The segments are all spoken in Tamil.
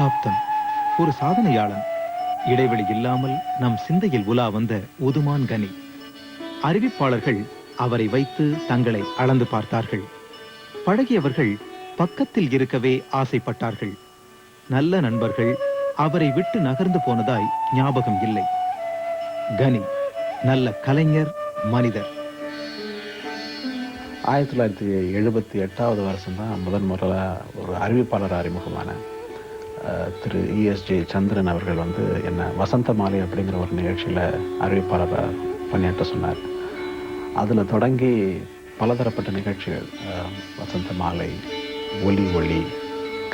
சகாப்தம் ஒரு சாதனையாளன். இடைவெளி இல்லாமல் நம் சிந்தையில் உலா வந்த உதுமான் கனி. அறிவிப்பாளர்கள் அவரை வைத்து தங்களை அளந்து பார்த்தார்கள். பழகியவர்கள் பக்கத்தில் இருக்கவே ஆசைப்பட்டார்கள். நல்ல நண்பர்கள் அவரை விட்டு நகர்ந்து போனதாய் ஞாபகம் இல்லை. கனி நல்ல கலைஞர் மனிதர். ஆயிரத்தி தொள்ளாயிரத்தி எழுபத்தி எட்டாவது வருஷம் தான் முதன் முறையாக ஒரு அறிவிப்பாளர் அறிமுகமான திரு இஎஸ்ஜே சந்திரன் அவர்கள் வந்து என்ன வசந்த மாலை அப்படிங்கிற ஒரு நிகழ்ச்சியில் அறிவிப்பாளராக பணியாற்ற சொன்னார். அதில் தொடங்கி பலதரப்பட்ட நிகழ்ச்சிகள் வசந்த மாலை ஒலி ஒளி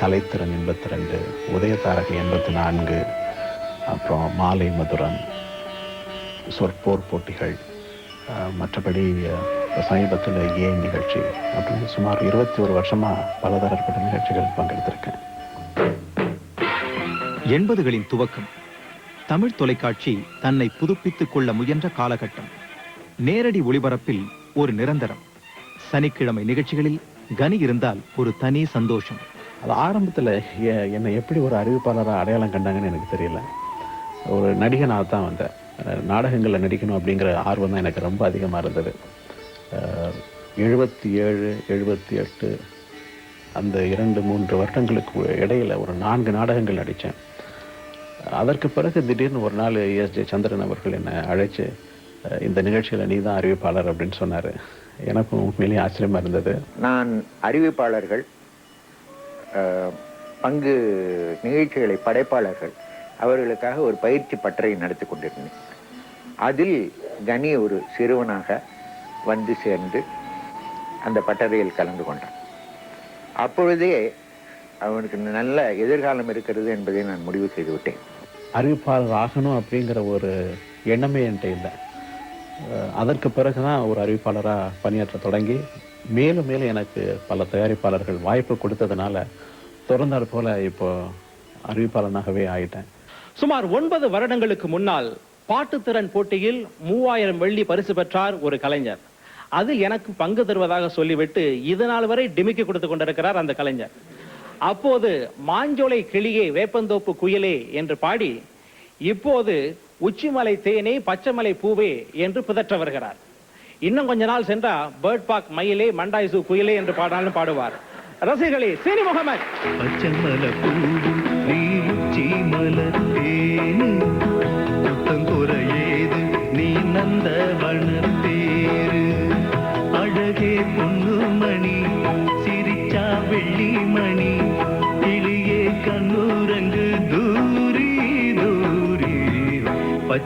கலைத்திறன் எண்பத்தி ரெண்டு உதயதாரகை எண்பத்தி நான்கு அப்புறம் மாலை மதுரம் சொற்போர் போட்டிகள் மற்றபடி சமீபத்தில் ஏன் நிகழ்ச்சி அப்படின்னு சுமார் இருபத்தி ஒரு வருஷமாக பலதரப்பட்ட நிகழ்ச்சிகள் பங்கெடுத்திருக்கேன். எண்பதுகளின் துவக்கம். தமிழ் தொலைக்காட்சி தன்னை புதுப்பித்துக் கொள்ள முயன்ற காலகட்டம். நேரடி ஒளிபரப்பில் ஒரு நிரந்தரம். சனிக்கிழமை நிகழ்ச்சிகளில் கனி இருந்தால் ஒரு தனி சந்தோஷம். அது ஆரம்பத்தில் என்னை எப்படி ஒரு அறிவிப்பாளராக அடையாளம் கண்டாங்கன்னு எனக்கு தெரியல. ஒரு நடிகனாக தான் வந்தேன். நாடகங்களில் நடிக்கணும் அப்படிங்கிற ஆர்வம் தான் எனக்கு ரொம்ப அதிகமாக இருந்தது. எழுபத்தி ஏழு எழுபத்தி எட்டு அந்த இரண்டு மூன்று வருடங்களுக்கு இடையில் ஒரு நான்கு நாடகங்கள் நடித்தேன். அதற்கு பிறகு திடீர்னு ஒரு நாள் எஸ் ஜே சந்திரன் அவர்கள் என்னை அழைச்சு இந்த நிகழ்ச்சியில் நீ தான் அறிவிப்பாளர் அப்படின்னு சொன்னார். எனக்கும் உண்மையிலேயே ஆச்சரியமாக இருந்தது. நான் அறிவிப்பாளர்கள் பங்கு நிகழ்ச்சிகளை படைப்பாளர்கள் அவர்களுக்காக ஒரு பயிற்சி பட்டறை நடத்தி கொண்டிருந்தேன். அதில் கனி ஒரு சிறுவனாக வந்து சேர்ந்து அந்த பட்டறையில் கலந்து கொண்டான். அப்பொழுதே அவனுக்கு நல்ல எதிர்காலம் இருக்கிறது என்பதை நான் முடிவு செய்து விட்டேன். அறிவிப்பாளர் ஆகணும் அப்படிங்கிற ஒரு எண்ணமே என்கிட்ட இல்லை. அதற்கு பிறகு தான் ஒரு அறிவிப்பாளராக பணியாற்ற தொடங்கி மேலும் மேலும் எனக்கு பல தயாரிப்பாளர்கள் வாய்ப்பு கொடுத்ததுனால தொடர்ந்தாற் போல இப்போ அறிவிப்பாளனாகவே ஆயிட்டேன். சுமார் ஒன்பது வருடங்களுக்கு முன்னால் பாட்டுத்திறன் போட்டியில் மூவாயிரம் வெள்ளி பரிசு பெற்றார் ஒரு கலைஞர். அது எனக்கு பங்கு தருவதாக சொல்லிவிட்டு இதனால் வரை டிமிக்கி கொடுத்து கொண்டிருக்கிறார் அந்த கலைஞர். அப்போது மாஞ்சோலை கிளியே வேப்பந்தோப்பு குயிலே என்று பாடி இப்போது உச்சிமலை தேனே பச்சைமலை பூவே என்று பிதற்ற வருகிறார். இன்னும் கொஞ்ச நாள் சென்றா பேர்ட் பார்க் மயிலே மண்டாய்சு குயிலே என்று பாடினாலும் பாடுவார். ரசிகளே சீனி முகமது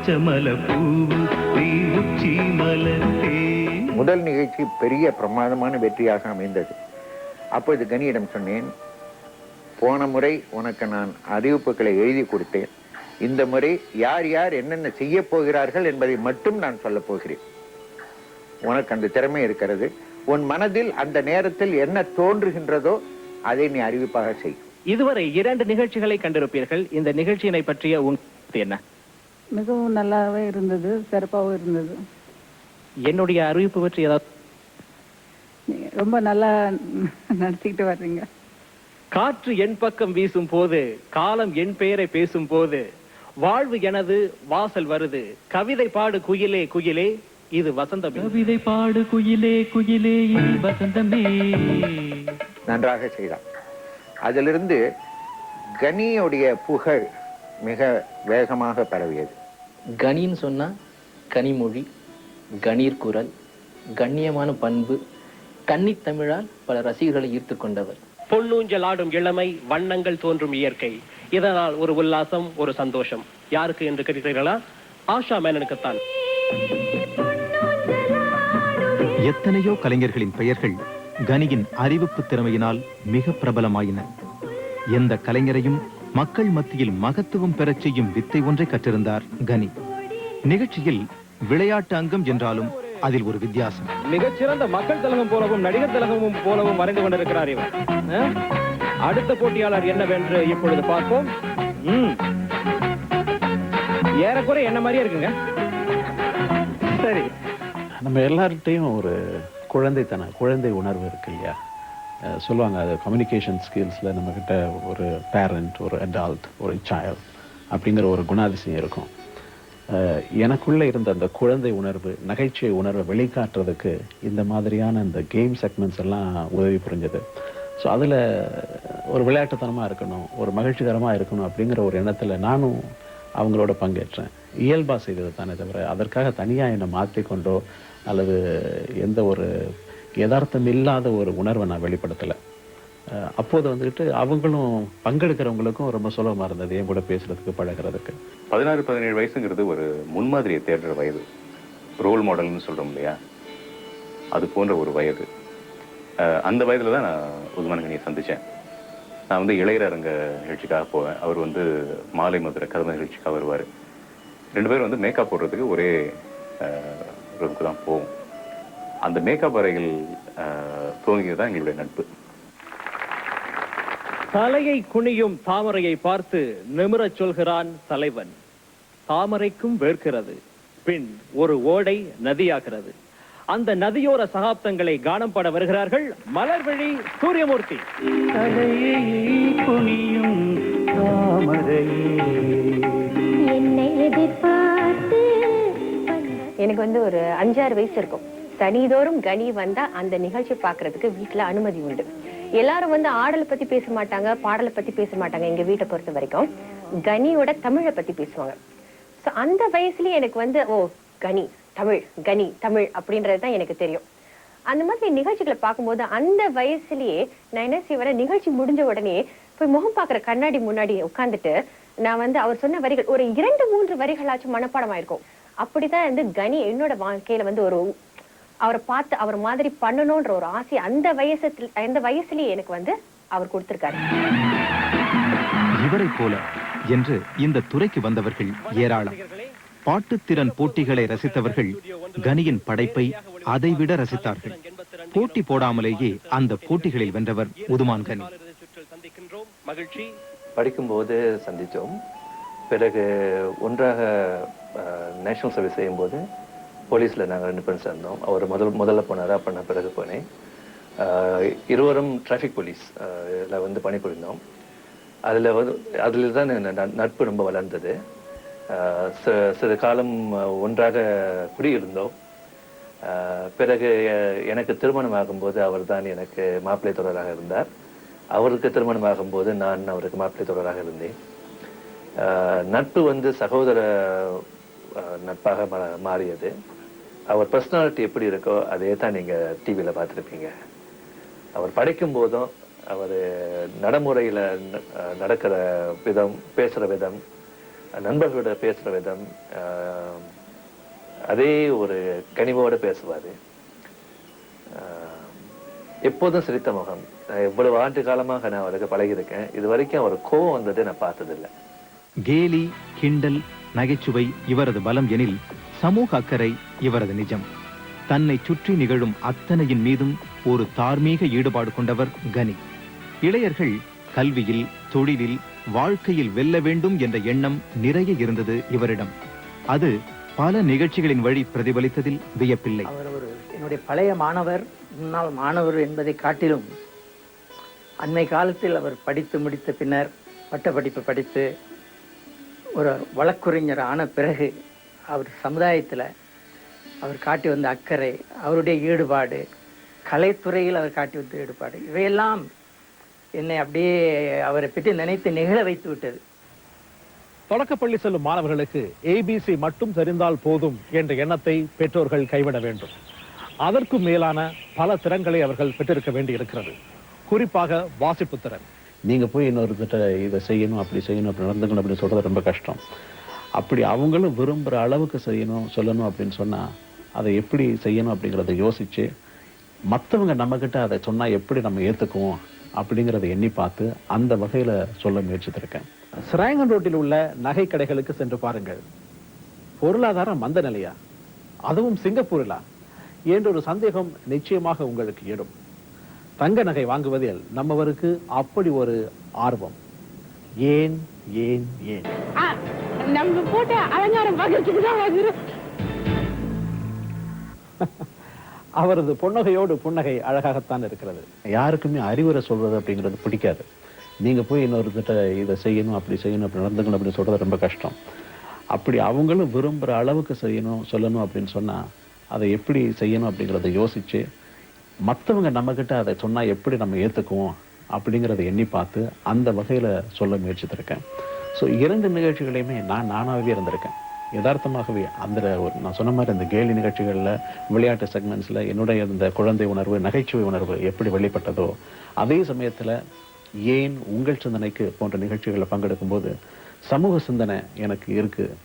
பச்சமல பூவு நீ உச்சி மலத்தேனு முதல் நிகழ்ச்சி பெரிய பிரமாதமான வெற்றியாக அமைந்தது. அப்பொழுது கனியிடம் சொன்னேன் போன முறை உனக்கு நான் அறிவிப்புகளை எழுதி கொடுத்தேன். இந்த முறை யார் யார் என்னென்ன செய்ய போகிறார்கள் என்பதை மட்டும் நான் சொல்லப் போகிறேன். உனக்கு அந்த திறமை இருக்கிறது. உன் மனதில் அந்த நேரத்தில் என்ன தோன்றுகின்றதோ அதை நீ அறிவிப்பாக செய். இதுவரை இரண்டு நிகழ்ச்சிகளை கண்டிருப்பீர்கள். இந்த நிகழ்ச்சியினை பற்றிய கருத்து என்ன? மிகவும் நல்லாவே இருந்தது சிறப்பாகவும் இருந்தது. என்னுடைய அறிவிப்பு பற்றி ஏதாவது? நீங்க ரொம்ப நல்லா நடத்திக்கிட்டு வர்றீங்க. காற்று என் பக்கம் வீசும் போது காலம் என் பெயரை பேசும் போது வாழ்வு எனது வாசல் வருது. கவிதை பாடு குயிலே குயிலே இது வசந்தம். கவிதை பாடு குயிலே குயிலே இது வசந்தமே. நன்றாக செய்தான் அதிலிருந்து கனியுடைய புகழ் மிக வேகமாக பரவியது. கனின்னு சொன்னா கனிமொழி கணீர் குரல் கண்ணியமான பண்பு கன்னித் தமிழால் பல ரசிகர்களை ஈர்த்து கொண்டவர். பொன்னூஞ்சல் ஆடும் இளமை வண்ணங்கள் தோன்றும் இயற்கை. இதனால் ஒரு உல்லாசம் ஒரு சந்தோஷம். யாருக்கு என்று கேட்கிறீர்களா ஆஷா மேனனுக்குத்தான். எத்தனையோ கலைஞர்களின் பெயர்கள் கனியின் அறிவிப்பு திறமையினால் மிக பிரபலமாயின. எந்த கலைஞரையும் மக்கள் மத்தியில் மகத்துவம் பெறச் செய்யும் வித்தை ஒன்றை கற்றிருந்தார் கனி. நிகழ்ச்சியில் விளையாட்டு அங்கம் என்றாலும் அதில் ஒரு வித்தியாசம். மிகச்சிறந்த மக்கள் திலகம் போலவும் நடிகர் திலகமும் போலவும் வரைந்து கொண்டிருக்கிறார் இவர்? அடுத்த போட்டியாளர் என்னவென்று இப்பொழுது பார்ப்போம். ம். ஏறக்குறை என்ன மாதிரியே இருக்குங்க? சரி. நம்ம எல்லார்கிட்டையும் ஒரு குழந்தைத்தன குழந்தை உணர்வு இருக்கு இல்லையா? சொல்லுவாங்க அது கம்யூனிகேஷன் ஸ்கில்ஸில் நம்மக்கிட்ட ஒரு பேரண்ட் ஒரு அடால்ட் ஒரு சைல்ட் அப்படிங்கிற ஒரு குணாதிசயம் இருக்கும். எனக்குள்ளே இருந்த அந்த குழந்தை உணர்வு நகைச்சுவை உணர்வை வெளிக்காட்டுறதுக்கு இந்த மாதிரியான இந்த கேம் செக்மெண்ட்ஸ் எல்லாம் உதவி புரிஞ்சது. ஸோ அதில் ஒரு விளையாட்டுத்தனமாக இருக்கணும் ஒரு மகிழ்ச்சிகரமாக இருக்கணும் அப்படிங்கிற ஒரு எண்ணத்தில் நானும் அவங்களோட பங்கேற்றேன். இயல்பாக செய்தது தானே தவிர அதற்காக தனியாக என்னை மாற்றிக்கொண்டோ அல்லது எந்த ஒரு யதார்த்தம் இல்லாத ஒரு உணர்வை நான் வெளிப்படுத்தலை. அப்போது வந்துட்டு அவங்களும் பங்கெடுக்கிறவங்களுக்கும் ரொம்ப சுலபமாக இருந்தது என் கூட பேசுறதுக்கு பழகுறதுக்கு. பதினாறு பதினேழு வயசுங்கிறது ஒரு முன்மாதிரியை தேடுற வயது. ரோல் மாடல்னு சொல்கிறோம் இல்லையா? அது போன்ற ஒரு வயது. அந்த வயதில் தான் நான் உதுமானகனியை சந்தித்தேன் நான் வந்து இளையரங்க நிகழ்ச்சிக்காக போவேன். அவர் வந்து மாலை மதுரை கருத நிகழ்ச்சிக்காக வருவார். ரெண்டு பேரும் வந்து மேக்கப் போடுறதுக்கு ஒரே ரூமுக்கு தான் போவோம். அந்த மேக்கப் அஹ், துவங்கியது தான் எங்களுடைய நட்பு. தலையை குனியும் தாமரையை பார்த்து நிமிரச் சொல்கிறான் தலைவன். தாமரைக்கும் வேர்க்கிறது பின் ஒரு ஓடை நதியாகிறது. அந்த நதியோர சகாப்தங்களை கானம் பட வருகிறார்கள் மலர்விழி சூரியமூர்த்தி. தலையை குனியும் எனக்கு வந்து ஒரு அஞ்சாறு வயசு இருக்கும். சனிதோறும் கனி வந்தா அந்த நிகழ்ச்சி பாக்குறதுக்கு வீட்டுல அனுமதி உண்டு. எல்லாரும் வந்து ஆடலை பத்தி பேச மாட்டாங்க பாடலை பத்தி பேச மாட்டாங்க எங்க வீட்டை பொறுத்த வரைக்கும். கனியோட தமிழை பத்தி பேசுவாங்க. சோ அந்த வயசுலயே எனக்கு வந்து ஓ கனி தமிழ் கனி தமிழ் அப்படின்றது தான் எனக்கு தெரியும். அந்த மாதிரி நிகழ்ச்சிகளை பார்க்கும்போது அந்த வயசுலயே நான் என்ன செய்வேன் நிகழ்ச்சி முடிஞ்ச உடனே போய் முகம் பார்க்குற கண்ணாடி முன்னாடி உட்காந்துட்டு நான் வந்து அவர் சொன்ன வரிகள் ஒரு இரண்டு மூன்று வரிகளாச்சும் மனப்பாடம் ஆயிருக்கும். அப்படிதான் வந்து கனி என்னோட வாழ்க்கையில வந்து ஒரு அவரை பார்த்து அவர் மாதிரி பண்ணணும்ன்ற ஒரு ஆசை அந்த வயசுல அந்த வயசுலயே எனக்கு வந்து அவர் கொடுத்திருக்காரு. இவரைப் போல என்று இந்த துறைக்கு வந்தவர்கள் ஏராளம். பாட்டுத்திறன் போட்டிகளை ரசித்தவர்கள் கனியின் படைப்பை அதைவிட ரசித்தார்கள். போட்டி போடாமலேயே அந்த போட்டிகளில் வென்றவர் உதுமான் கனி. மகிழ்ச்சி படிக்கும்போது சந்தித்தோம். பிறகு ஒன்றாக நேஷனல் சர்வீஸ் செய்யும்போது போலீஸில் நாங்கள் ரெண்டு பேரும் சேர்ந்தோம். அவர் முதல் முதல்ல போனார் அப்போ நான் பிறகு போனேன். இருவரும் டிராஃபிக் போலீஸ் இதில் வந்து பணிபுரிந்தோம். அதில் வந்து அதில் தான் ந- நட்பு ரொம்ப வளர்ந்தது. சிறு காலம் ஒன்றாக குடியிருந்தோம். பிறகு எனக்கு திருமணம் ஆகும்போது அவர் தான் எனக்கு மாப்பிள்ளை தொடராக இருந்தார். அவருக்கு திருமணம் ஆகும்போது நான் அவருக்கு மாப்பிள்ளை தொடராக இருந்தேன். நட்பு வந்து சகோதர நட்பாக மா- மாறியது. அவர் பர்சனாலிட்டி எப்படி இருக்கோ அதே தான் நீங்க டிவியில பார்த்துருப்பீங்க. அவர் படைக்கும் போதும் அவர் நடைமுறையில நடக்கிற விதம் பேசுற விதம் நண்பர்களோட பேசுற விதம் அதே ஒரு கனிவோட பேசுவாரு. எப்போதும் சிரித்த முகம். நான் எவ்வளவு ஆண்டு காலமாக நான் அவருக்கு பழகியிருக்கேன். இது வரைக்கும் அவர் கோவம் வந்ததை நான் பார்த்ததில்லை. கேலி கிண்டல் நகைச்சுவை இவரது பலம் எனில் சமூக அக்கறை இவரது நிஜம். தன்னை சுற்றி நிகழும் அத்தனையின் மீதும் ஒரு தார்மீக ஈடுபாடு கொண்டவர் கனி. இளையர்கள் கல்வியில் தொழிலில் வாழ்க்கையில் வெல்ல வேண்டும் என்ற எண்ணம் நிறைய இருந்தது இவரிடம். அது பல நிகழ்ச்சிகளின் வழி பிரதிபலித்ததில் வியப்பில்லை. அவர் ஒரு என்னுடைய பழைய மாணவர் முன்னாள் மாணவர் என்பதை காட்டிலும் அண்மை காலத்தில் அவர் படித்து முடித்த பின்னர் பட்டப்படிப்பு படித்து ஒரு வழக்குரைஞர் ஆன பிறகு அவர் சமுதாயத்தில் அவர் காட்டி வந்த அக்கறை அவருடைய ஈடுபாடு கலைத்துறையில் அவர் காட்டி வந்த ஈடுபாடு இவையெல்லாம் என்னை அப்படியே அவரை பற்றி நினைத்து நிகழ வைத்து விட்டது. தொடக்கப்பள்ளி செல்லும் மாணவர்களுக்கு ஏபிசி மட்டும் தெரிந்தால் போதும் என்ற எண்ணத்தை பெற்றோர்கள் கைவிட வேண்டும். அதற்கும் மேலான பல திறன்களை அவர்கள் பெற்றிருக்க வேண்டி இருக்கிறது குறிப்பாக வாசிப்பு திறன். நீங்க போய் இன்னொருத்தட்ட இதை செய்யணும் அப்படி செய்யணும் அப்படி நடந்துக்கணும் அப்படின்னு சொல்றது ரொம்ப கஷ்டம். அப்படி அவங்களும் விரும்புற அளவுக்கு செய்யணும் சொல்லணும் அப்படின்னு சொன்னா அதை எப்படி செய்யணும் அப்படிங்கிறத யோசிச்சு மற்றவங்க நம்மக்கிட்ட அதை சொன்னா எப்படி நம்ம ஏத்துக்குவோம் அப்படிங்கிறத எண்ணி பார்த்து அந்த வகையில சொல்ல முயற்சித்திருக்கேன். சிராங்கன் ரோட்டில் உள்ள நகை கடைகளுக்கு சென்று பாருங்கள். பொருளாதாரம் மந்த நிலையா? அதுவும் சிங்கப்பூரிலா? என்ற ஒரு சந்தேகம் நிச்சயமாக உங்களுக்கு எழும் தங்க நகை வாங்குவதில் நம்மவருக்கு அப்படி ஒரு ஆர்வம். ஏன் ஏன் ஏன்? நம்ம போட்ட அலங்காரம் பார்க்கறதுக்கு தான் வாங்குறோம் அவரது புன்னகையோடு புன்னகை அழகாகத்தான் இருக்கிறது. யாருக்குமே அறிவுரை சொல்றது அப்படிங்கிறது பிடிக்காது. நீங்க போய் இன்னொருத்திட்ட இதை செய்யணும் அப்படி செய்யணும் அப்படி நடந்துக்கணும் அப்படின்னு சொல்றது ரொம்ப கஷ்டம். அப்படி அவங்களும் விரும்புகிற அளவுக்கு செய்யணும் சொல்லணும் அப்படின்னு சொன்னால் அதை எப்படி செய்யணும் அப்படிங்கிறத யோசிச்சு மற்றவங்க நம்மக்கிட்ட அதை சொன்னால் எப்படி நம்ம ஏற்றுக்குவோம் அப்படிங்கிறத எண்ணி பார்த்து அந்த வகையில் சொல்ல முயற்சித்திருக்கேன். ஸோ இரண்டு நிகழ்ச்சிகளையுமே நான் நானாகவே இருந்திருக்கேன். யதார்த்தமாகவே அந்த ஒரு நான் சொன்ன மாதிரி அந்த கேலி நிகழ்ச்சிகளில் விளையாட்டு செக்மெண்ட்ஸில் என்னுடைய அந்த குழந்தை உணர்வு நகைச்சுவை உணர்வு எப்படி வெளிப்பட்டதோ அதே சமயத்தில் ஏன் உங்கள் சிந்தனைக்கு போன்ற நிகழ்ச்சிகளில் பங்கெடுக்கும்போது சமூக சிந்தனை எனக்கு இருக்குது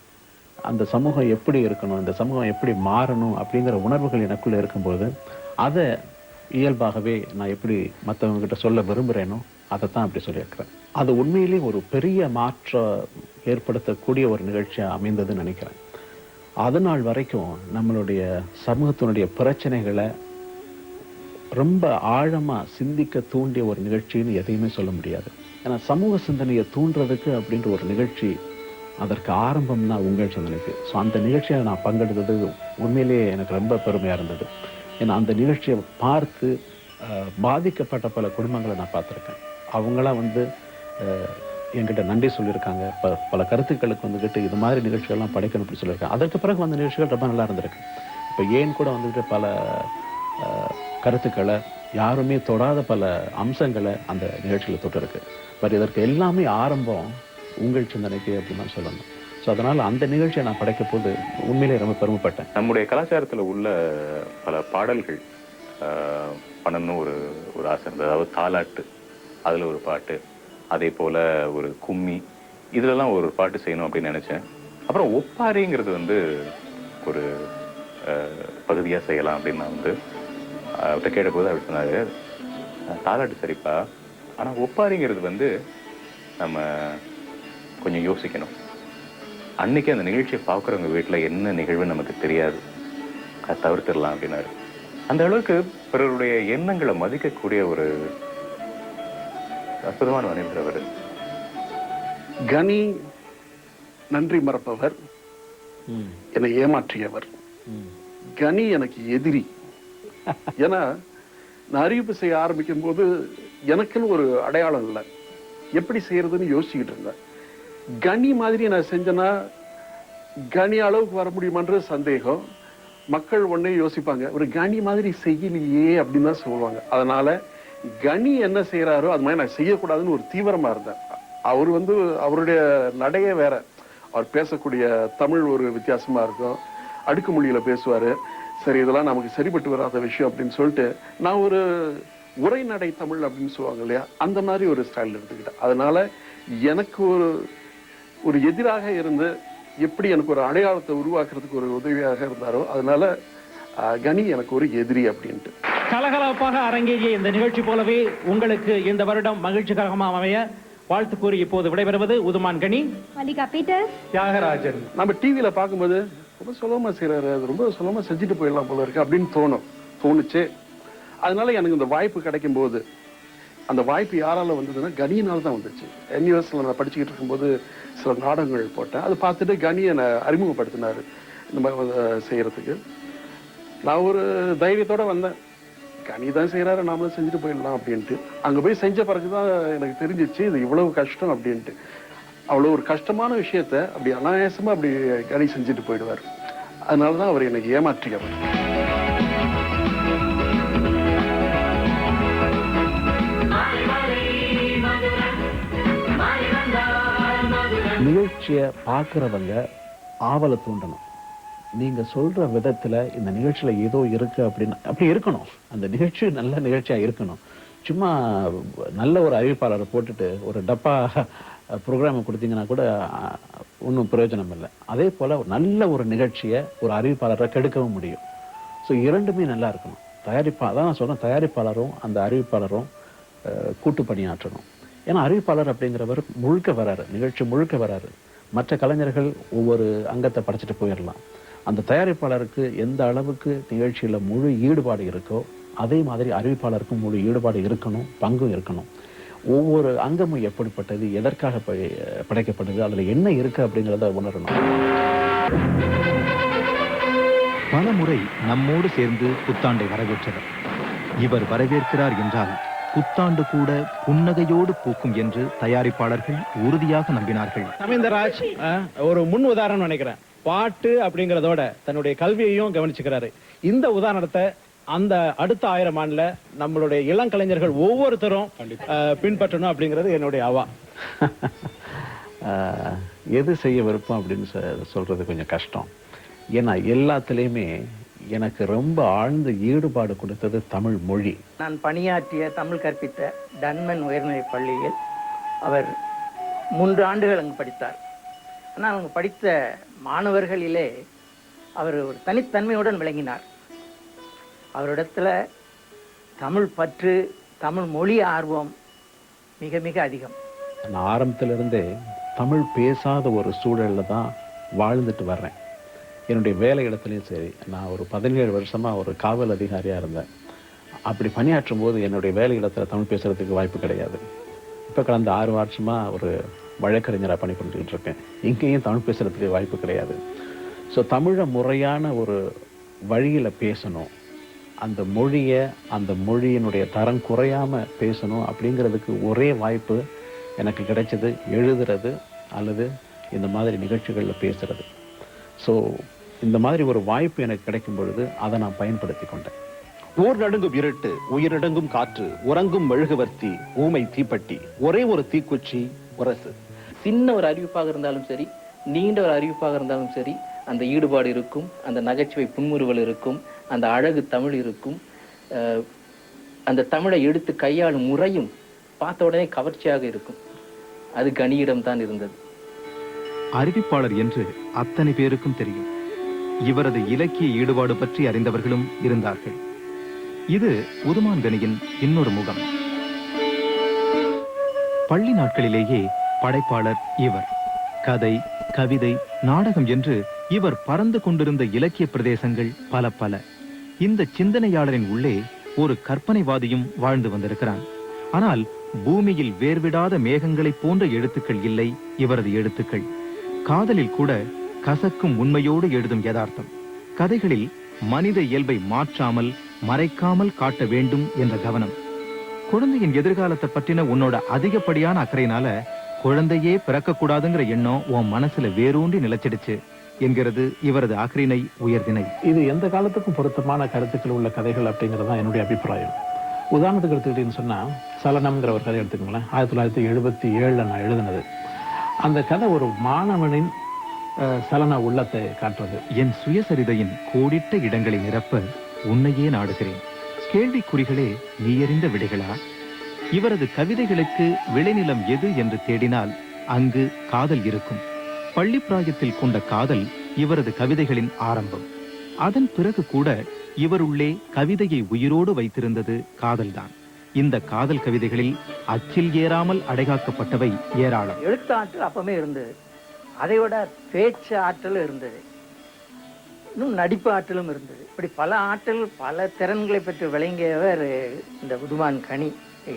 அந்த சமூகம் எப்படி இருக்கணும் இந்த சமூகம் எப்படி மாறணும் அப்படிங்கிற உணர்வுகள் எனக்குள்ளே இருக்கும்போது அதை இயல்பாகவே நான் எப்படி மற்றவங்ககிட்ட சொல்ல விரும்புகிறேனோ அதை தான் அப்படி சொல்லியிருக்கிறேன் அது உண்மையிலேயே ஒரு பெரிய மாற்றம் ஏற்படுத்தக்கூடிய ஒரு நிகழ்ச்சியா அமைந்ததுன்னு நினைக்கிறேன். அது நாள் வரைக்கும் நம்மளுடைய சமூகத்தினுடைய பிரச்சனைகளை ரொம்ப ஆழமா சிந்திக்க தூண்டிய ஒரு நிகழ்ச்சின்னு எதையுமே சொல்ல முடியாது. ஏன்னா சமூக சிந்தனையை தூண்டுறதுக்கு அப்படின்ற ஒரு நிகழ்ச்சி அதற்கு ஆரம்பம் தான் உங்கள் சிந்தனைக்கு. ஸோ அந்த நிகழ்ச்சியில் நான் பங்கெடுத்தது உண்மையிலேயே எனக்கு ரொம்ப பெருமையாக இருந்தது. ஏன்னா அந்த நிகழ்ச்சியை பார்த்து அஹ், பாதிக்கப்பட்ட பல குடும்பங்களை நான் பார்த்துருக்கேன். அவங்களாம் வந்து என்கிட்ட நன்றி சொல்லியிருக்காங்க. ப பல கருத்துக்களுக்கு வந்துக்கிட்டு இது மாதிரி நிகழ்ச்சிகள்லாம் படைக்கணும் அப்படி சொல்லியிருக்காங்க. அதற்கு பிறகு வந்த நிகழ்ச்சிகள் ரொம்ப நல்லா இருந்திருக்கு. இப்போ ஏன் கூட வந்துட்டு பல கருத்துக்களை யாருமே தொடாத பல அம்சங்களை அந்த நிகழ்ச்சியில் தொட்டிருக்கு. பட் இதற்கு எல்லாமே ஆரம்பம் உங்கள் சிந்தனைக்கு அப்படின்னு தான் சொல்லணும். ஸோ அதனால் அந்த நிகழ்ச்சியை நான் படைக்க போது உண்மையிலே ரொம்ப பெருமைப்பட்டேன். நம்முடைய கலாச்சாரத்தில் உள்ள பல பாடல்கள் பண்ணணும்னு ஒரு ஒரு ஆசை இருந்தது. அதாவது தாலாட்டு. அதில் ஒரு பாட்டு அதே போல் ஒரு கும்மி. இதுலலாம் ஒரு பாட்டு செய்யணும் அப்படின்னு நினச்சேன். அப்புறம் ஒப்பாரிங்கிறது வந்து ஒரு பகுதியாக செய்யலாம் அப்படின்னு நான் வந்து அவர்கிட்ட கேட்டபோது அவர் சொன்னார் தாலாட்டு சரிப்பா ஆனால் ஒப்பாரிங்கிறது வந்து நம்ம கொஞ்சம் யோசிக்கணும். அன்னைக்கு அந்த நிகழ்ச்சியை பார்க்குறவங்க வீட்டில் என்ன நிகழ்வு நமக்கு தெரியாது. அதை தவிர்த்திடலாம் அப்படின்னாரு. அந்த அளவுக்கு பிறருடைய எண்ணங்களை மதிக்கக்கூடிய ஒரு அற்புதமான மனிதர் அவர். கனி நன்றி மறப்பவர். என்னை ஏமாற்றியவர். கனி எனக்கு எதிரி. ஏன்னா நான் அறிவிப்பு செய்ய ஆரம்பிக்கும் போது எனக்குன்னு ஒரு அடையாளம் இல்லை. எப்படி செய்யறதுன்னு யோசிச்சுக்கிட்டு இருந்தேன். கனி மாதிரி நான் செஞ்சேன்னா கனி அளவுக்கு வர முடியுமான்ற சந்தேகம். மக்கள் உடனே யோசிப்பாங்க ஒரு கனி மாதிரி செய்யலையே அப்படின்னு தான் சொல்லுவாங்க. அதனால கனி என்ன செய்யறாரோ அது மாதிரி நான் செய்யக்கூடாதுன்னு ஒரு தீவிரமா இருந்தேன். அவர் வந்து அவருடைய நடையே வேற. அவர் பேசக்கூடிய தமிழ் ஒரு வித்தியாசமா இருக்கும். அடுக்கு மொழியில பேசுவாரு. சரி இதெல்லாம் நமக்கு சரிப்பட்டு வராத விஷயம் அப்படின்னு சொல்லிட்டு நான் ஒரு உரைநடை தமிழ் அப்படின்னு சொல்லுவாங்க இல்லையா? அந்த மாதிரி ஒரு ஸ்டைல் எடுத்துக்கிட்டேன். அதனால எனக்கு ஒரு ஒரு எதிராக இருந்து எப்படி எனக்கு ஒரு அடையாளத்தை உருவாக்குறதுக்கு ஒரு உதவியாக இருந்தாரோ அதனால கனி எனக்கு ஒரு எதிரி அப்படின்ட்டு. கலகலப்பாக அரங்கேறிய இந்த நிகழ்ச்சி போலவே உங்களுக்கு இந்த வருடம் மகிழ்ச்சிகரமாக அமைய வாழ்த்து கூறி இப்போது விடைபெறுவது உதுமான் கனி. மல்லிகா பீட்டர் தியாகராஜன். நம்ம டிவியில பார்க்கும்போது ரொம்ப சுலபமா செய்யறாரு அது ரொம்ப சுலபமா செஞ்சுட்டு போயிடலாம் போல இருக்கு அப்படின்னு தோணும். தோணுச்சு. அதனால எனக்கு இந்த வாய்ப்பு கிடைக்கும் போது அந்த வாய்ப்பு யாரால வந்ததுன்னா கனியினால தான் வந்துச்சு. என்யூஎஸ்ல நான் படிச்சுக்கிட்டு இருக்கும்போது சில நாடகங்கள் போட்டேன். அதை பார்த்துட்டு கனி என்னை அறிமுகப்படுத்தினாரு. இந்த மாதிரி செய்யறதுக்கு. நான் ஒரு தைரியத்தோட வந்தேன். கனி தான் செய்கிறாரு நாமளும் செஞ்சுட்டு போயிடலாம் அப்படின்ட்டு. அங்க போய் செஞ்ச பிறகுதான் எனக்கு தெரிஞ்சிச்சு இது இவ்வளவு கஷ்டம் அப்படின்ட்டு. அவ்வளவு ஒரு கஷ்டமான விஷயத்த அப்படி அனாயாசமாக அப்படி கனி செஞ்சுட்டு போயிடுவார். அதனாலதான் அவர் எனக்கு ஏமாற்றியவர். நிகழ்ச்சியை பார்க்குறவங்க ஆவலை தூண்டணும். நீங்க சொல்ற விதத்தில் இந்த நிகழ்ச்சியில் ஏதோ இருக்கு அப்படின்னு அப்படி இருக்கணும். அந்த நிகழ்ச்சி நல்ல நிகழ்ச்சியா இருக்கணும். சும்மா நல்ல ஒரு அறிவிப்பாளரை போட்டுட்டு ஒரு டப்பா ப்ரோக்ராம் கொடுத்தீங்கன்னா கூட ஒன்றும் பிரயோஜனம் இல்லை. அதே போல நல்ல ஒரு நிகழ்ச்சியை ஒரு அறிவிப்பாளரை கெடுக்கவும் முடியும். ஸோ இரண்டுமே நல்லா இருக்கணும். தயாரிப்பா அதான் நான் சொல்றேன் தயாரிப்பாளரும் அந்த அறிவிப்பாளரும் கூட்டு பணியாற்றணும். ஏன்னா அறிவிப்பாளர் அப்படிங்கிறவர் முழுக்க வராரு. நிகழ்ச்சி முழுக்க வராரு. மற்ற கலைஞர்கள் ஒவ்வொரு அங்கத்தை படைச்சிட்டு போயிடலாம் அந்த தயாரிப்பாளருக்கு எந்த அளவுக்கு நிகழ்ச்சியில முழு ஈடுபாடு இருக்கோ அதே மாதிரி அறிவிப்பாளருக்கும் முழு ஈடுபாடு இருக்கணும் பங்கும் இருக்கணும். ஒவ்வொரு அங்கமும் எப்படிப்பட்டது எதற்காக படைக்கப்பட்டது அதுல என்ன இருக்கு அப்படிங்கிறத உணரணும். பல முறை நம்மோடு சேர்ந்து புத்தாண்டை வரவேற்றவர். இவர் வரவேற்கிறார் என்றால் புத்தாண்டு கூட புன்னகையோடு பூக்கும் என்று தயாரிப்பாளர்கள் உறுதியாக நம்பினார்கள். சமேந்தராஜ் ஒரு முன் உதாரணம் நினைக்கிறேன். பாட்டு அப்படிங்கறதோட தன்னுடைய கல்வியையும் கவனிச்சுக்கிறாரு. இந்த உதாரணத்தை அந்த அடுத்த ஆயிரம் ஆண்டுல நம்மளுடைய இளங்கலைஞர்கள் ஒவ்வொருத்தரும் பின்பற்றணும் அப்படிங்கிறது என்னுடைய அவா எது செய்ய விருப்பம் அப்படின்னு சொ- சொல்றது கொஞ்சம் கஷ்டம். ஏன்னா எல்லாத்துலேயுமே எனக்கு ரொம்ப ஆழ்ந்த ஈடுபாடு கொடுத்தது தமிழ் மொழி. நான் பணியாற்றிய தமிழ் கற்பித்த டன்மன் உயர்நிலைப் பள்ளியில் அவர் மூன்று ஆண்டுகள் அங்கு படித்தார். ஆனால் அங்கு படித்த மாணவர்களிலே அவர் ஒரு தனித்தன்மையுடன் விளங்கினார். அவரிடத்துல தமிழ் பற்று தமிழ் மொழி ஆர்வம் மிக மிக அதிகம். நான் ஆரம்பத்திலிருந்தே தமிழ் பேசாத ஒரு சூழல்ல தான் வாழ்ந்துட்டு வர்றேன். என்னுடைய வேலை இடத்துலையும் சரி நான் ஒரு பதினேழு வருஷமா ஒரு காவல் அதிகாரியாக இருந்தேன். அப்படி பணியாற்றும் போது என்னுடைய வேலை இடத்துல தமிழ் பேசுகிறதுக்கு வாய்ப்பு கிடையாது. இப்போ கடந்த ஆறு வருஷமாக ஒரு வழக்கறிஞராக பணி இருக்கேன் இங்கேயும் தமிழ் பேசுகிறதுக்கு வாய்ப்பு கிடையாது. ஸோ தமிழை முறையான ஒரு வழியில் பேசணும். அந்த மொழியை அந்த மொழியினுடைய தரம் குறையாமல் பேசணும் அப்படிங்கிறதுக்கு ஒரே வாய்ப்பு எனக்கு கிடைச்சது எழுதுறது அல்லது இந்த மாதிரி நிகழ்ச்சிகளில் பேசுகிறது ஸோ இந்த மாதிரி ஒரு வாய்ப்பு எனக்கு கிடைக்கும் பொழுது அதை நான் பயன்படுத்தி கொண்டேன். ஊர் நடுங்கும் இருட்டு உயிரிடங்கும் காற்று உறங்கும் மெழுகுவர்த்தி ஊமை தீப்பெட்டி ஒரே ஒரு தீக்குச்சி உரசு சின்ன ஒரு அறிவிப்பாக இருந்தாலும் சரி நீண்ட ஒரு அறிவிப்பாக இருந்தாலும் சரி அந்த ஈடுபாடு இருக்கும் அந்த நகைச்சுவை புன்முறுவல் இருக்கும் அந்த அழகு தமிழ் இருக்கும். அஹ், அந்த தமிழை எடுத்து கையாளும் முறையும் பார்த்த உடனே கவர்ச்சியாக இருக்கும். அது கனியிடம் தான் இருந்தது. அறிவிப்பாளர் என்று அத்தனை பேருக்கும் தெரியும். இவரது இலக்கிய ஈடுபாடு பற்றி அறிந்தவர்களும் இருந்தார்கள். இது உதுமான் கனியின் இன்னொரு முகம். பள்ளி நாட்களிலேயே படைப்பாளர் இவர். கதை கவிதை நாடகம் என்று இவர் பறந்து கொண்டிருந்த இலக்கிய பிரதேசங்கள் பல பல. இந்த சிந்தனையாளரின் உள்ளே ஒரு கற்பனைவாதியும் வாழ்ந்து வந்திருக்கிறான். ஆனால் பூமியில் வேர்விடாத மேகங்களைப் போன்ற எழுத்துக்கள் இல்லை இவரது எழுத்துக்கள். காதலில் கூட கசக்கும் உண்மையோடு எழுதும் யதார்த்தம். கதைகளில் மனித இயல்பை மாற்றாமல் மறைக்காமல் காட்ட வேண்டும் என்ற கவனம். குழந்தையின் எதிர்காலத்தை பற்றின உன்னோட அதிகப்படியான அக்கறையினால குழந்தையே பிறக்கக்கூடாதுங்கிற எண்ணம் உன் மனசுல வேரூன்றி நிலைச்சிடுச்சு என்கிறது இவரது அக்கறினை உயர்தினை இது எந்த காலத்துக்கும் பொருத்தமான கருத்துக்கள் உள்ள கதைகள் அப்படிங்கிறது தான் என்னுடைய அபிப்பிராயம். உதாரணத்துக்கு எடுத்துக்கிட்டீங்கன்னு சொன்னா சலனம்ங்கிற ஒரு கதை எடுத்துக்கோங்களேன். ஆயிரத்தி தொள்ளாயிரத்தி எழுபத்தி ஏழுல நான் எழுதினது. அந்த கதை ஒரு மாணவனின் சலன உள்ளத்தை காட்டுறது. என் சுயசரிதையின் கோடிட்ட இடங்களை நிரப்ப உன்னையே நாடுகிறேன். கேள்விக்குறிகளே நீ எறிந்த விடைகளா? இவரது கவிதைகளுக்கு விளைநிலம் எது என்று தேடினால் அங்கு காதல் இருக்கும். பள்ளி பிராயத்தில் கொண்ட காதல் இவரது கவிதைகளின் ஆரம்பம். அதன் பிறகு கூட இவருள்ளே கவிதையை உயிரோடு வைத்திருந்தது காதல்தான். இந்த காதல் கவிதைகளில் அச்சில் ஏறாமல் அடைகாக்கப்பட்டவை ஏராளம். எழுத்தாற்றல் அப்பமே இருந்தது. அதை விட பேச்சு ஆற்றல் இருந்தது. இன்னும் நடிப்பு ஆற்றலும் இருந்தது. இப்படி பல ஆற்றல் பல திறன்களை பெற்று விளங்கியவர் இந்த உதுமான் கனி.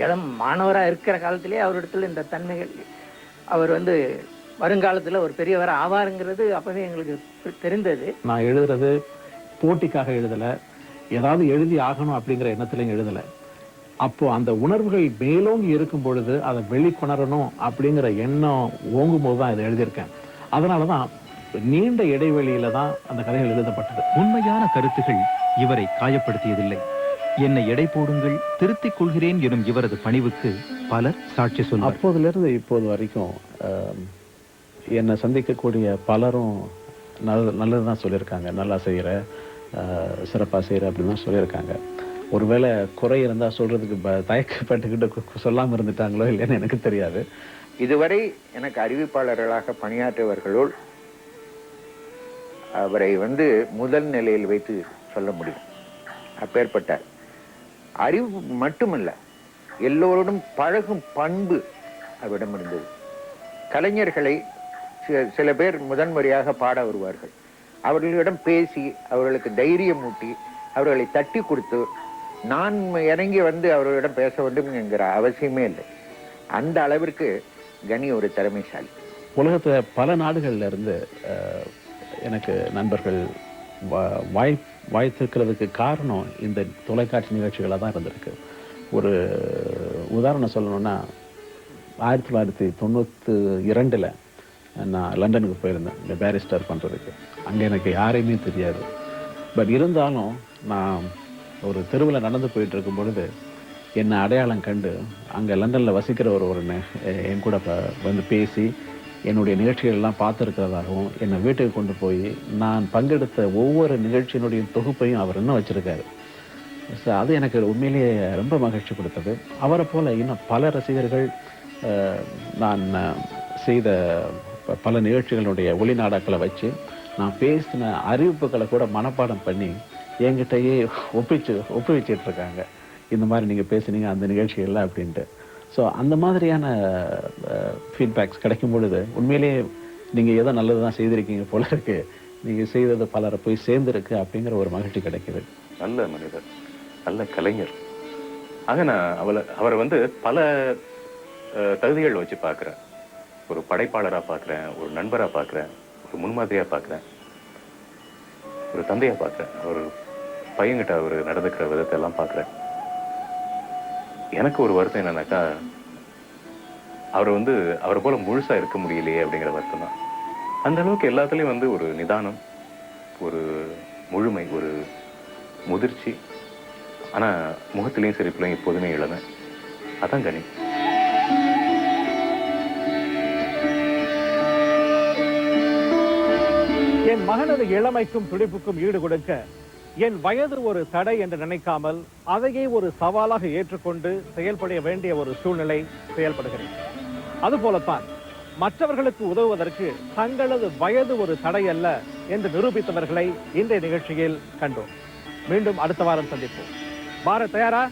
இடம் மாணவராக இருக்கிற காலத்திலே அவரிடத்துல இந்த தன்மைகள் அவர் வந்து வருங்காலத்தில் ஒரு பெரியவர் ஆவாருங்கிறது அப்பவே எங்களுக்கு தெரிந்தது. நான் எழுதுறது போட்டிக்காக எழுதலை. ஏதாவது எழுதி ஆகணும் அப்படிங்கிற எண்ணத்துலையும் எழுதலை. அப்போ அந்த உணர்வுகள் மேலோங்கி இருக்கும் பொழுது அதை வெளிக்கொணரணும் அப்படிங்கிற எண்ணம் ஓங்கும் போது தான் இதை எழுதியிருக்கேன். அதனால தான் நீண்ட இடைவெளியில தான் அந்த கதைகள் எழுதப்பட்டது. உண்மையான கருத்துகள் இவரை காயப்படுத்தியதில்லை. என்னை எடை போடுங்கள் திருத்திக் கொள்கிறேன் எனும் இவரது பணிவுக்கு பலர் சாட்சி சொல்வார். அப்போதிலிருந்து இப்போது வரைக்கும் என்னை சந்திக்கக்கூடிய பலரும் நல்ல நல்லது தான் சொல்லியிருக்காங்க. நல்லா செய்கிற சிறப்பாக செய்கிற அப்படின்னு தான் சொல்லியிருக்காங்க. ஒருவேளை குறை இருந்தால் சொல்றதுக்கு ப- தயக்கப்பட்டுக்கிட்டு கு- சொல்லாம இருந்துட்டாங்களோ இல்லைன்னு எனக்கு தெரியாது. இதுவரை எனக்கு அறிவிப்பாளர்களாக பணியாற்றியவர்களுள் அவரை வந்து முதல் நிலையில் வைத்து சொல்ல முடியும். அப்பேற்பட்ட அறிவு மட்டுமல்ல எல்லோரோடும் பழகும் பண்பு அவரிடம் இருந்தது. கலைஞர்களை சில பேர் முதன்முறையாக பாட வருவார்கள். அவர்களிடம் பேசி அவர்களுக்கு தைரியம் ஊட்டி அவர்களை தட்டி கொடுத்து நான் இறங்கி வந்து அவர்களிடம் பேச வேண்டும் என்கிற அவசியமே இல்லை. அந்த அளவிற்கு கனி ஒரு திறமைசாலி. உலகத்தில் பல நாடுகளில் இருந்து எனக்கு நண்பர்கள் வா- வாய் வாய்த்திருக்கிறதுக்கு காரணம் இந்த தொலைக்காட்சி நிகழ்ச்சிகளாக தான் இருந்திருக்கு. ஒரு உதாரணம் சொல்லணும்னா ஆயிரத்தி தொள்ளாயிரத்தி தொண்ணூற்றி இரண்டில் நான் லண்டனுக்கு போயிருந்தேன் இந்த பேரிஸ்டர் பண்ணுறதுக்கு அங்கே எனக்கு யாரையுமே தெரியாது. பட் இருந்தாலும் நான் ஒரு தெருவில் நடந்து போயிட்டு இருக்கும் பொழுது என்னை அடையாளம் கண்டு அங்கே லண்டனில் வசிக்கிற ஒரு ஒரு என் கூட ப- வந்து பேசி என்னுடைய நிகழ்ச்சிகளெல்லாம் பார்த்துருக்கிறதாகவும் என்னை வீட்டுக்கு கொண்டு போய் நான் பங்கெடுத்த ஒவ்வொரு நிகழ்ச்சியினுடைய தொகுப்பையும் அவர் இன்னும் வச்சுருக்காரு. ஸோ அது எனக்கு உண்மையிலேயே ரொம்ப மகிழ்ச்சி கொடுத்தது. அவரை போல் இன்னும் பல ரசிகர்கள் நான் செய்த ப- பல நிகழ்ச்சிகளுடைய ஒளிநாடாக்களை வச்சு நான் பேசின அறிவிப்புகளை கூட மனப்பாடம் பண்ணி என்கிட்டயே ஒப்பிச்சு ஒப்பு இருக்காங்க. இந்த மாதிரி நீங்கள் பேசுனீங்க அந்த நிகழ்ச்சிகள்லாம் அப்படின்ட்டு. ஸோ அந்த மாதிரியான ஃபீட்பேக்ஸ் கிடைக்கும் பொழுது உண்மையிலேயே நீங்கள் ஏதோ நல்லது தான் செய்திருக்கீங்க போல இருக்கு. நீங்கள் செய்தது பலரை போய் சேர்ந்துருக்கு அப்படிங்கிற ஒரு மகிழ்ச்சி கிடைக்குது. நல்ல மனிதர் நல்ல கலைஞர். ஆக நான் அவளை அவரை வந்து பல அஹ், தகுதிகள் வச்சு பார்க்குறேன். ஒரு படைப்பாளரா பார்க்குறேன் ஒரு நண்பரா பார்க்குறேன் ஒரு முன்மாதிரியா பார்க்குறேன். ஒரு தந்தையாக பார்க்குறேன். ஒரு பையன்கிட்ட அவர் நடந்துக்கிற விதத்தை எல்லாம் பார்க்குறேன். எனக்கு ஒரு வருத்தம் என்னன்னாக்கா அவர் வந்து அவரை போல முழுசா இருக்க முடியலையே அப்படிங்கிற வருத்தம் தான். அந்த அளவுக்கு எல்லாத்துலயும் வந்து ஒரு நிதானம் ஒரு முழுமை ஒரு முதிர்ச்சி. ஆனா முகத்திலையும் சிரிப்புலையும் எப்போதுமே இளமை. அதான் கனி. என் மகனது இளமைக்கும் துடிப்புக்கும் ஈடு கொடுக்க என் வயது ஒரு தடை என்று நினைக்காமல் அதையே ஒரு சவாலாக ஏற்றுக்கொண்டு செயல்பட வேண்டிய ஒரு சூழ்நிலை செயல்படுகிறேன். அதுபோலத்தான் மற்றவர்களுக்கு உதவுவதற்கு தங்களது வயது ஒரு தடை அல்ல என்று நிரூபித்தவர்களை இன்றைய நிகழ்ச்சியில் கண்டோம். மீண்டும் அடுத்த வாரம் சந்திப்போம். பாரத் தயாரா?